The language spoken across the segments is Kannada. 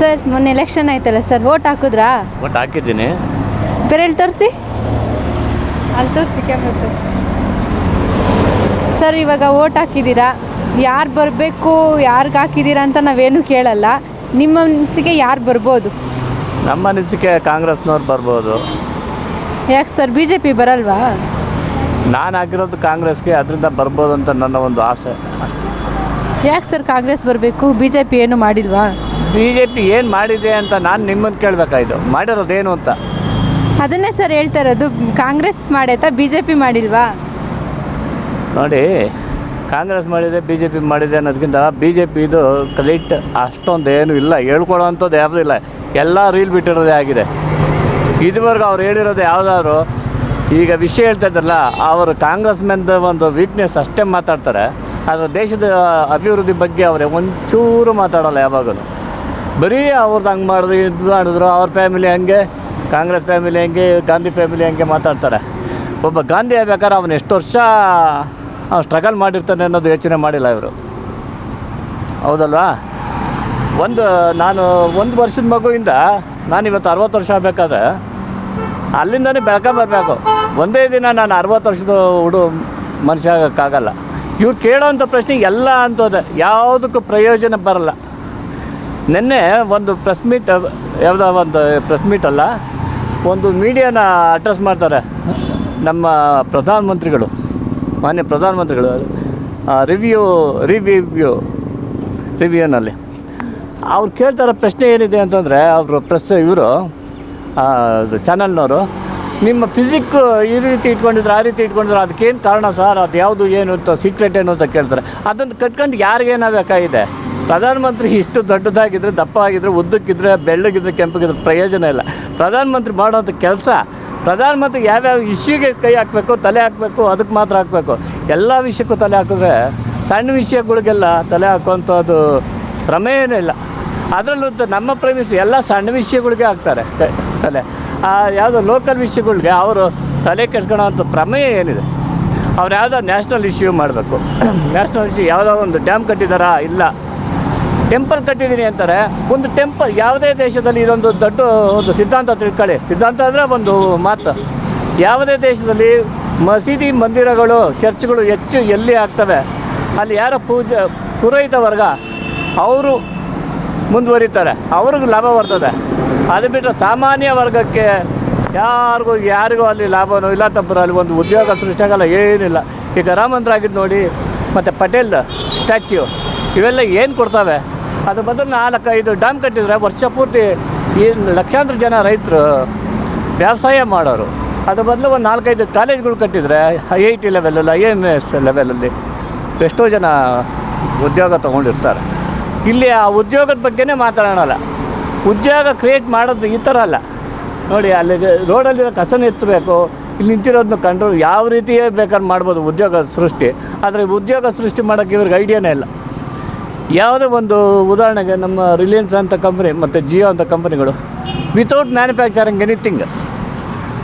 ಸರ್ ಮೊನ್ನೆ ಎಲೆಕ್ಷನ್ ಆಯ್ತಲ್ಲ ಸರ್ ವೋಟ್ ಹಾಕಿದ್ರಾ? ವೋಟ್ ಹಾಕಿದ್ದೀನಿ. ಬೇರೆಲ್ಲಿ ತೋರಿಸಿ? ಅಲ್ಲಿ ತೋರಿಸಿ ಕ್ಯಾಮ್ರಾ ತೋರಿಸಿ. ಸರ್ ಇವಾಗ ವೋಟ್ ಹಾಕಿದ್ದೀರಾ? ಯಾರು ಬರಬೇಕು ಯಾರಿಗೆ ಹಾಕಿದ್ದೀರಾ ಅಂತ ನಾವೇನು ಕೇಳಲ್ಲ. ನಿಮ್ಮ ಅನಿಸಿಕೆ ಯಾರು ಬರ್ಬೋದು? ನಮ್ಮ ಅನಿಸಿಕೆ ಕಾಂಗ್ರೆಸ್ನವ್ರು ಬರ್ಬೋದು. ಯಾಕೆ ಸರ್ ಬಿ ಜೆ ಪಿ ಬರಲ್ವಾ? ನಾನು ಹಾಕಿರೋದು ಕಾಂಗ್ರೆಸ್ಗೆ ಅದರಿಂದ ಬರ್ಬೋದು ಅಂತ ನನ್ನ ಒಂದು ಆಸೆ. ಅಷ್ಟೇ. ಯಾಕೆ ಸರ್ ಕಾಂಗ್ರೆಸ್ ಬರಬೇಕು? ಬಿ ಜೆ ಪಿ ಏನು ಮಾಡಿಲ್ವಾ? ಬಿ ಜೆ ಪಿ ಏನು ಮಾಡಿದೆ ಅಂತ ನಾನು ನಿಮ್ಮನ್ನು ಕೇಳಬೇಕಾಯಿತು. ಮಾಡಿರೋದೇನು ಅಂತ. ಅದನ್ನೇ ಸರ್ ಹೇಳ್ತಾ ಇರೋದು ಕಾಂಗ್ರೆಸ್ ಮಾಡೈತಾ ಬಿ ಜೆ ಪಿ ಮಾಡಿಲ್ವಾ? ನೋಡಿ ಕಾಂಗ್ರೆಸ್ ಮಾಡಿದೆ ಬಿ ಜೆ ಪಿ ಮಾಡಿದೆ ಅನ್ನೋದಕ್ಕಿಂತ ಬಿ ಜೆ ಪಿದು ಕ್ರೆಡಿಟ್ ಅಷ್ಟೊಂದು ಏನು ಇಲ್ಲ. ಹೇಳ್ಕೊಡೋ ಅಂಥದ್ದು ಯಾವುದೂ ಇಲ್ಲ. ಎಲ್ಲ ರೀಲ್ ಬಿಟ್ಟಿರೋದೇ ಆಗಿದೆ. ಇದುವರೆಗೂ ಅವ್ರು ಹೇಳಿರೋದು ಯಾವುದಾದ್ರು ಈಗ ವಿಷಯ ಹೇಳ್ತಾ ಇದ್ದಾರಲ್ಲ ಅವರು ಕಾಂಗ್ರೆಸ್ ಮೆಂದ ಒಂದು ವೀಕ್ನೆಸ್ ಅಷ್ಟೇ ಮಾತಾಡ್ತಾರೆ. ಆದರೆ ದೇಶದ ಅಭಿವೃದ್ಧಿ ಬಗ್ಗೆ ಅವರೇ ಒಂಚೂರು ಮಾತಾಡೋಲ್ಲ ಯಾವಾಗಲೂ. ಬರೀ ಅವ್ರದ್ದು ಹಂಗೆ ಮಾಡಿದ್ರು ಇದು ಮಾಡಿದ್ರು, ಅವ್ರ ಫ್ಯಾಮಿಲಿ ಹಂಗೆ, ಕಾಂಗ್ರೆಸ್ ಫ್ಯಾಮಿಲಿ ಹಂಗೆ, ಗಾಂಧಿ ಫ್ಯಾಮಿಲಿ ಹಂಗೆ ಮಾತಾಡ್ತಾರೆ. ಒಬ್ಬ ಗಾಂಧಿ ಆಗ್ಬೇಕಾದ್ರೆ ಅವನು ಎಷ್ಟು ವರ್ಷ ಸ್ಟ್ರಗಲ್ ಮಾಡಿರ್ತಾನೆ ಅನ್ನೋದು ಯೋಚನೆ ಮಾಡಿಲ್ಲ ಇವರು. ಹೌದಲ್ವಾ? ಒಂದು, ನಾನು ಒಂದು ವರ್ಷದ ಮಗುವಿಂದ ನಾನು ಇವತ್ತು ಅರವತ್ತು ವರ್ಷ ಆಗಬೇಕಾದ್ರೆ ಅಲ್ಲಿಂದನೇ ಬರಬೇಕು. ಒಂದೇ ದಿನ ನಾನು ಅರವತ್ತು ವರ್ಷದ ಹುಡು ಮನುಷ್ಯ ಆಗೋಕ್ಕಾಗಲ್ಲ. ಇವ್ರು ಕೇಳೋವಂಥ ಪ್ರಶ್ನೆ ಎಲ್ಲ ಅಂತೋದೆ. ಯಾವುದಕ್ಕೂ ಪ್ರಯೋಜನ ಬರಲ್ಲ. ನಿನ್ನೆ ಒಂದು ಪ್ರೆಸ್ ಮೀಟ್ ಯಾವುದೋ ಒಂದು ಪ್ರೆಸ್ ಮೀಟ್ ಅಲ್ಲ, ಒಂದು ಮೀಡಿಯಾನ ಅಡ್ರೆಸ್ ಮಾಡ್ತಾರೆ. ನಮ್ಮ ಪ್ರಧಾನಮಂತ್ರಿಗಳು, ಮಾನ್ಯ ಪ್ರಧಾನಮಂತ್ರಿಗಳು ರಿವ್ಯೂ ರಿವ್ಯೂ ರಿವ್ಯೂನಲ್ಲಿ ಅವ್ರು ಕೇಳ್ತಾರೆ ಪ್ರಶ್ನೆ ಏನಿದೆ ಅಂತಂದರೆ, ಅವರು ಪ್ರೆಸ್ ಇವರು ಚಾನಲ್ನವರು ನಿಮ್ಮ ಫಿಸಿಕ್ ಈ ರೀತಿ ಇಟ್ಕೊಂಡಿದ್ರೆ, ಆ ರೀತಿ ಇಟ್ಕೊಂಡಿದ್ರೆ, ಅದಕ್ಕೇನು ಕಾರಣ ಸರ್? ಅದು ಯಾವುದು ಏನು ಅಂತ ಸೀಕ್ರೆಟ್ ಏನು ಅಂತ ಕೇಳ್ತಾರೆ. ಅದನ್ನು ಕಟ್ಕೊಂಡು ಯಾರಿಗೇನಾಗಬೇಕಾಗಿದೆ? ಪ್ರಧಾನಮಂತ್ರಿ ಇಷ್ಟು ದೊಡ್ಡದಾಗಿದ್ದರೆ ದಪ್ಪ ಆಗಿದ್ದರೆ ಉದ್ದಕ್ಕಿದ್ರೆ, ಬೆಳ್ಳಗಿದ್ರೆ, ಕೆಂಪಗಿದ್ರೆ ಪ್ರಯೋಜನ ಇಲ್ಲ. ಪ್ರಧಾನಮಂತ್ರಿ ಮಾಡೋಂಥ ಕೆಲಸ, ಪ್ರಧಾನಮಂತ್ರಿ ಯಾವ್ಯಾವ ಇಶ್ಯೂಗೆ ಕೈ ಹಾಕಬೇಕು, ತಲೆ ಹಾಕಬೇಕು, ಅದಕ್ಕೆ ಮಾತ್ರ ಹಾಕಬೇಕು. ಎಲ್ಲ ವಿಷಯಕ್ಕೂ ತಲೆ ಹಾಕಿದ್ರೆ ಸಣ್ಣ ವಿಷಯಗಳಿಗೆಲ್ಲ ತಲೆ ಹಾಕುವಂಥದ್ದು ಪ್ರಮೇಯನೇ ಇಲ್ಲ. ಅದರಲ್ಲೂ ನಮ್ಮ ಪ್ರೈಮ್ ಮಿನಿಸ್ಟರ್ ಎಲ್ಲ ಸಣ್ಣ ವಿಷಯಗಳಿಗೆ ಹಾಕ್ತಾರೆ ತಲೆ. ಆ, ಯಾವುದೋ ಲೋಕಲ್ ವಿಷಯಗಳಿಗೆ ಅವರು ತಲೆ ಕೆಡ್ಸ್ಕೊಳ್ಳೋವಂಥ ಪ್ರಮೇಯ ಏನಿದೆ? ಅವ್ರು ಯಾವುದೋ ನ್ಯಾಷನಲ್ ಇಶ್ಯೂ ಮಾಡಬೇಕು. ನ್ಯಾಷನಲ್ ಇಶ್ಯೂ ಯಾವುದೋ ಒಂದು ಡ್ಯಾಮ್ ಕಟ್ಟಿದಾರಾ? ಇಲ್ಲ. ಟೆಂಪಲ್ ಕಟ್ಟಿದ್ದೀನಿ ಅಂತಾರೆ. ಒಂದು ಟೆಂಪಲ್ ಯಾವುದೇ ದೇಶದಲ್ಲಿ ಇದೊಂದು ದೊಡ್ಡ ಒಂದು ಸಿದ್ಧಾಂತ ತಿಳ್ಕೊಳ್ಳಿ. ಸಿದ್ಧಾಂತ ಅಂದರೆ ಒಂದು ಮಾತು. ಯಾವುದೇ ದೇಶದಲ್ಲಿ ಮಸೀದಿ ಮಂದಿರಗಳು, ಚರ್ಚ್ಗಳು ಹೆಚ್ಚು ಎಲ್ಲಿ ಆಗ್ತವೆ? ಅಲ್ಲಿ ಯಾರ ಪೂಜೆ, ಪುರೋಹಿತ ವರ್ಗ, ಅವರು ಮುಂದುವರಿತಾರೆ. ಅವ್ರಿಗೆ ಲಾಭ ಬರ್ತದೆ. ಅದು ಬಿಟ್ಟರೆ ಸಾಮಾನ್ಯ ವರ್ಗಕ್ಕೆ ಯಾರಿಗೂ ಯಾರಿಗೂ ಅಲ್ಲಿ ಲಾಭನೂ, ಇಲ್ಲ ತಪ್ಪರು ಅಲ್ಲಿ ಒಂದು ಉದ್ಯೋಗ ಸೃಷ್ಟಿಯಾಗಲ್ಲ ಏನಿಲ್ಲ. ಈಗ ರಾಮಂದ್ರ ನೋಡಿ, ಮತ್ತು ಪಟೇಲ್ ಸ್ಟ್ಯಾಚ್ಯು, ಇವೆಲ್ಲ ಏನು ಕೊಡ್ತವೆ? ಅದ್ರ ಬದಲು ನಾಲ್ಕೈದು ಡ್ಯಾಮ್ ಕಟ್ಟಿದರೆ ವರ್ಷ ಪೂರ್ತಿ ಈ ಲಕ್ಷಾಂತರ ಜನ ರೈತರು ವ್ಯವಸಾಯ ಮಾಡೋರು. ಅದ್ರ ಬದಲು ಒಂದು ನಾಲ್ಕೈದು ಕಾಲೇಜ್ಗಳು ಕಟ್ಟಿದರೆ ಐ ಐ ಟಿ ಲೆವೆಲಲ್ಲಿ ಐ ಎಂ ಎಸ್ ಲೆವೆಲಲ್ಲಿ ಎಷ್ಟೋ ಜನ ಉದ್ಯೋಗ ತೊಗೊಂಡಿರ್ತಾರೆ. ಇಲ್ಲಿ ಆ ಉದ್ಯೋಗದ ಬಗ್ಗೆನೇ ಮಾತಾಡೋಣಲ್ಲ. ಉದ್ಯೋಗ ಕ್ರಿಯೇಟ್ ಮಾಡೋದು ಈ ಥರ ಅಲ್ಲ. ನೋಡಿ, ಅಲ್ಲಿ ರೋಡಲ್ಲಿರೋ ಕಸನ ಎತ್ತಬೇಕು, ಇಲ್ಲಿ ನಿಂತಿರೋದನ್ನ ಕಂಡು ಯಾವ ರೀತಿಯೇ ಬೇಕಾದ್ರೆ ಮಾಡ್ಬೋದು ಉದ್ಯೋಗ ಸೃಷ್ಟಿ. ಆದರೆ ಉದ್ಯೋಗ ಸೃಷ್ಟಿ ಮಾಡೋಕ್ಕೆ ಇವ್ರಿಗೆ ಐಡಿಯಾನೇ ಇಲ್ಲ. ಯಾವುದೋ ಒಂದು ಉದಾಹರಣೆಗೆ ನಮ್ಮ ರಿಲಯನ್ಸ್ ಅಂತ ಕಂಪ್ನಿ ಮತ್ತು ಜಿಯೋ ಅಂತ ಕಂಪ್ನಿಗಳು ವಿತೌಟ್ ಮ್ಯಾನುಫ್ಯಾಕ್ಚರಿಂಗ್ ಎನಿಥಿಂಗ್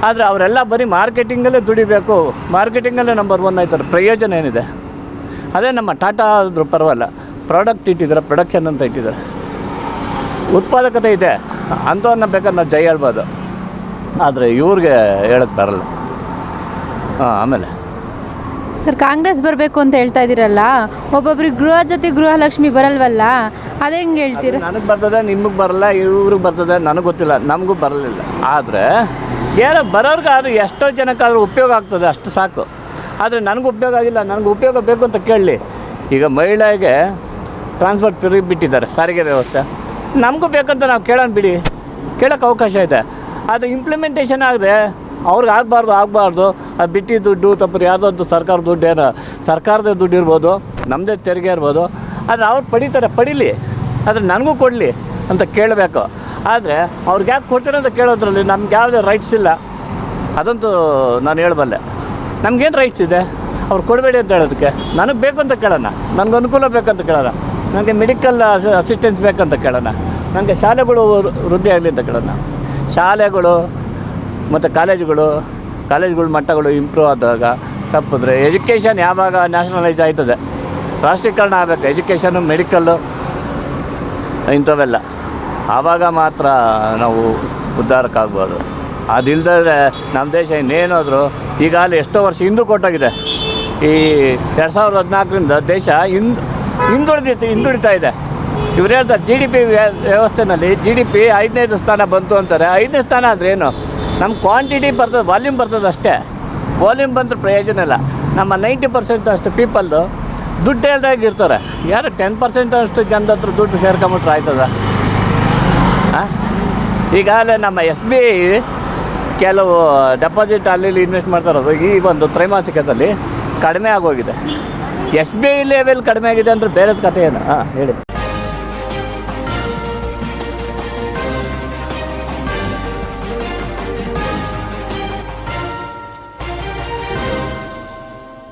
ಆದರೆ ಅವರೆಲ್ಲ ಬರೀ ಮಾರ್ಕೆಟಿಂಗಲ್ಲೇ ದುಡಿಬೇಕು ಮಾರ್ಕೆಟಿಂಗಲ್ಲೇ ನಂಬರ್ ಒನ್ ಆಯ್ತಾರೆ ಪ್ರಯೋಜನ ಏನಿದೆ? ಅದೇ ನಮ್ಮ ಟಾಟಾ ಆದರೂ ಪರವಾಗಿಲ್ಲ ಪ್ರಾಡಕ್ಟ್ ಇಟ್ಟಿದ್ದಾರೆ ಪ್ರೊಡಕ್ಷನ್ ಅಂತ ಇಟ್ಟಿದ್ದಾರೆ. ಉತ್ಪಾದಕತೆ ಇದೆ ಅಂಥವನ್ನ ಬೇಕಾದ್ರೆ ನಾವು ಜೈ ಹೇಳ್ಬೋದು. ಆದರೆ ಇವ್ರಿಗೆ ಹೇಳಕ್ಕೆ ಬರಲ್ಲ. ಹಾಂ, ಆಮೇಲೆ. ಸರ್, ಕಾಂಗ್ರೆಸ್ ಬರಬೇಕು ಅಂತ ಹೇಳ್ತಾ ಇದ್ದೀರಲ್ಲ, ಒಬ್ಬೊಬ್ರಿಗೆ ಗೃಹ ಜೊತೆ ಗೃಹಲಕ್ಷ್ಮಿ ಬರಲ್ವಲ್ಲ, ಅದೇ ಹೆಂಗೆ ಹೇಳ್ತೀರ? ನನಗೆ ಬರ್ತದೆ, ನಿಮಗೆ ಬರಲ್ಲ, ಇವ್ರಿಗೆ ಬರ್ತದೆ, ನನಗೆ ಗೊತ್ತಿಲ್ಲ, ನಮಗೂ ಬರಲಿಲ್ಲ. ಆದರೆ ಏನೋ ಅದು ಎಷ್ಟೋ ಜನಕ್ಕಾದ್ರೂ ಉಪಯೋಗ ಆಗ್ತದೆ, ಅಷ್ಟು ಸಾಕು. ಆದರೆ ನನಗೆ ಉಪಯೋಗ ಆಗಿಲ್ಲ, ನನಗೆ ಉಪಯೋಗ ಬೇಕು ಅಂತ ಕೇಳಲಿ ಈಗ ಮಹಿಳೆಗೆ ಟ್ರಾನ್ಸ್ಪೋರ್ಟ್ ಫ್ರೀ ಬಿಟ್ಟಿದ್ದಾರೆ, ಸಾರಿಗೆ ವ್ಯವಸ್ಥೆ. ನಮಗೂ ಬೇಕಂತ ನಾವು ಕೇಳೋಣ ಬಿಡಿ. ಕೇಳೋಕ್ಕೆ ಅವಕಾಶ ಇದೆ. ಅದು ಇಂಪ್ಲಿಮೆಂಟೇಷನ್ ಆಗದೆ ಅವ್ರಿಗೆ ಆಗಬಾರ್ದು ಆಗಬಾರ್ದು. ಅದು ಬಿಟ್ಟಿ ದುಡ್ಡು ತಪ್ಪು ಯಾವುದೊಂದು ಸರ್ಕಾರ ದುಡ್ಡು ಏನೋ ಸರ್ಕಾರದ ದುಡ್ಡು ಇರ್ಬೋದು ನಮ್ಮದೇ ತೆರಿಗೆ ಇರ್ಬೋದು. ಆದರೆ ಅವ್ರು ಪಡಿತಾರೆ, ಪಡೀಲಿ. ಆದರೆ ನನಗೂ ಕೊಡಲಿ ಅಂತ ಕೇಳಬೇಕು. ಆದರೆ ಅವ್ರಿಗೆ ಯಾಕೆ ಕೊಡ್ತಾರೆ ಅಂತ ಕೇಳೋದ್ರಲ್ಲಿ ನಮ್ಗೆ ಯಾವುದೇ ರೈಟ್ಸ್ ಇಲ್ಲ. ಅದಂತೂ ನಾನು ಹೇಳಬಲ್ಲೆ. ನಮಗೇನು ರೈಟ್ಸ್ ಇದೆ? ಅವ್ರು ಕೊಡಬೇಡಿ ಅಂತ ಹೇಳೋದಕ್ಕೆ. ನನಗೆ ಬೇಕು ಅಂತ ಕೇಳೋಣ. ನನಗೆ ಅನುಕೂಲ ಬೇಕಂತ ಕೇಳೋಣ. ನನಗೆ ಮೆಡಿಕಲ್ ಅಸಿಸ್ಟೆನ್ಸ್ ಬೇಕಂತ ಕೇಳೋಣ. ನನಗೆ ಶಾಲೆಗಳು ವೃದ್ಧಿ ಆಗಲಿ ಅಂತ ಕೇಳೋಣ. ಶಾಲೆಗಳು ಮತ್ತು ಕಾಲೇಜುಗಳು, ಕಾಲೇಜುಗಳ ಮಟ್ಟಗಳು ಇಂಪ್ರೂವ್ ಆದಾಗ ತಪ್ಪಿದ್ರೆ ಎಜುಕೇಷನ್ ಯಾವಾಗ ನ್ಯಾಷನಲೈಸ್ ಆಯ್ತದೆ? ರಾಷ್ಟ್ರೀಕರಣ ಆಗಬೇಕು ಎಜುಕೇಷನು ಮೆಡಿಕಲ್ಲು ಇಂಥವೆಲ್ಲ. ಆವಾಗ ಮಾತ್ರ ನಾವು ಉದ್ಧಾರಕ್ಕಾಗ್ಬೋದು. ಅದಿಲ್ಲದೆ ನಮ್ಮ ದೇಶ ಇನ್ನೇನಾದರೂ ಈಗಾಗಲೇ ಎಷ್ಟೋ ವರ್ಷ ಹಿಂದೂ ಕೊಟ್ಟೋಗಿದೆ. ಈ ಎರಡು ಸಾವಿರದ ಹದಿನಾಲ್ಕರಿಂದ ದೇಶ ಹಿಂದ್, ಹಿಂದುಳಿದಿತ್ತು, ಹಿಂದುಳಿತಾ ಇದೆ. ಇವ್ರು ಹೇಳ್ತಾರೆ ಜಿ ಡಿ ಪಿ ವ್ಯವಸ್ಥೆನಲ್ಲಿ ಜಿ ಡಿ ಪಿ ಐದನೇದು ಸ್ಥಾನ ಬಂತು ಅಂತಾರೆ. ಐದನೇ ಸ್ಥಾನ ಅಂದರೆ ಏನು? ನಮ್ಮ ಕ್ವಾಂಟಿಟಿ ಬರ್ತದೆ ವಾಲ್ಯೂಮ್ ಬರ್ತದೆ ಅಷ್ಟೇ. ವಾಲ್ಯೂಮ್ ಬಂದ್ರೆ ಪ್ರಯೋಜನ ಇಲ್ಲ. ನಮ್ಮ ನೈಂಟಿ ಪರ್ಸೆಂಟ್ ಅಷ್ಟು ಪೀಪಲ್ದು ದುಡ್ಡು ಹೇಳ್ದಾಗ ಇರ್ತಾರೆ. ಯಾರು ಟೆನ್ ಪರ್ಸೆಂಟ್ ಅಷ್ಟು ಜನದ ಹತ್ರ ದುಡ್ಡು ಸೇರ್ಕೊಂಬಿಟ್ರೆ ಆಯ್ತದ? ಹಾಂ ಈಗಾಗಲೇ ನಮ್ಮ ಎಸ್ ಬಿ ಐ ಕೆಲವು ಡೆಪಾಸಿಟ್ ಅಲ್ಲಿ ಇನ್ವೆಸ್ಟ್ ಮಾಡ್ತಾರದು ಈ ಒಂದು ತ್ರೈಮಾಸಿಕದಲ್ಲಿ ಕಡಿಮೆ ಆಗೋಗಿದೆ. ಎಸ್ ಬಿ ಐ ಲೆವೆಲ್ ಕಡಿಮೆ ಆಗಿದೆ ಅಂದರೆ ಬೇರೆದು ಕಥೆ ಏನು? ಹಾಂ ಹೇಳಿ.